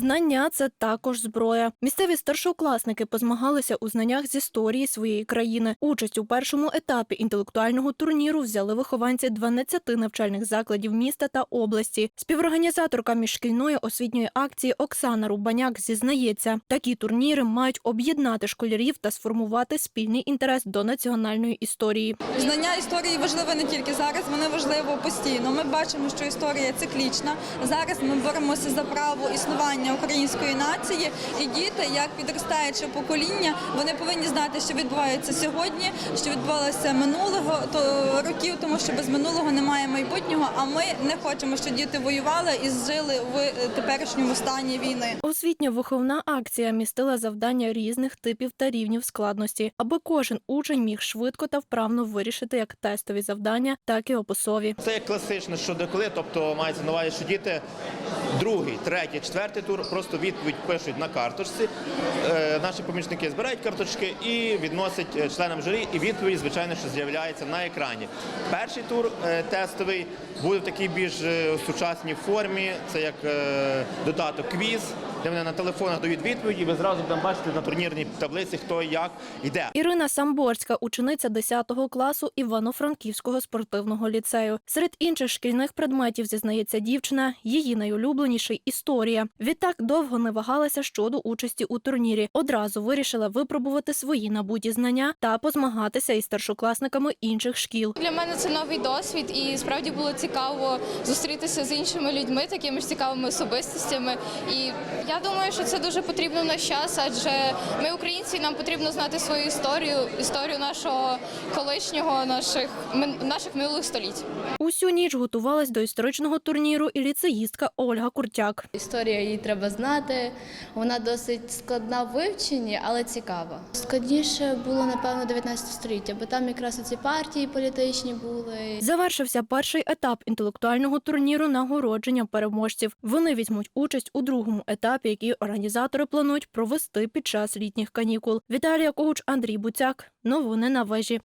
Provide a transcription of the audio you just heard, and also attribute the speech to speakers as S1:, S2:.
S1: Знання це також зброя. Місцеві старшокласники позмагалися у знаннях з історії своєї країни. Участь у першому етапі інтелектуального турніру взяли вихованці 12 навчальних закладів міста та області. Співорганізаторка міжшкільної освітньої акції Оксана Рубаняк зізнається, такі турніри мають об'єднати школярів та сформувати спільний інтерес до національної історії.
S2: Знання історії важливе не тільки зараз, воно важливо постійно. Ми бачимо, що історія циклічна. Зараз ми боремося за право існування української нації, і діти, як підростаюче покоління, вони повинні знати, що відбувається сьогодні, що відбувалося минулого то років, тому що без минулого немає майбутнього. А ми не хочемо, щоб діти воювали і жили в теперішньому стані війни.
S1: Освітня виховна акція містила завдання різних типів та рівнів складності, аби кожен учень міг швидко та вправно вирішити як тестові завдання, так і описові.
S3: Це як класично, що деколи, тобто мається на увазі, що діти другий, третій, четвертий тур просто відповідь пишуть на карточці. Е, наші помічники збирають карточки і відносять е, членам журі, і відповідь, звичайно, що з'являється на екрані. Перший тур е, тестовий буде в такій більш сучасній формі. Це як додаток квіз, де вони на телефонах дають відповіді, і ви зразу будемо бачити на турнірній таблиці, хто як йде.
S1: Ірина Самборська, учениця 10 класу Івано-Франківського спортивного ліцею. Серед інших шкільних предметів зізнається дівчина, її найулюбленіший історія. Відтак довго не вагалася щодо участі у турнірі. Одразу вирішила випробувати свої набуті знання та позмагатися із старшокласниками інших шкіл.
S4: Для мене це новий досвід, і справді було цікаво зустрітися з іншими людьми, такими ж цікавими особистостями. І я думаю, що це дуже потрібно в наш час, адже ми українці, нам потрібно знати свою історію, історію нашого колишнього, наших наших минулих століть.
S1: Усю ніч готувалась до історичного турніру і ліцеїстка Ольга Куртяк.
S5: Історія її треба знати. Вона досить складна в вивченні, але цікава. Складніше було напевно 19 століття, бо там якраз ці партії політичні були.
S1: Завершився перший етап інтелектуального турніру нагородження переможців. Вони візьмуть участь у другому етапі, який організатори планують провести під час літніх канікул. Віталія Когуч, Андрій Буцяк. Новини на вежі.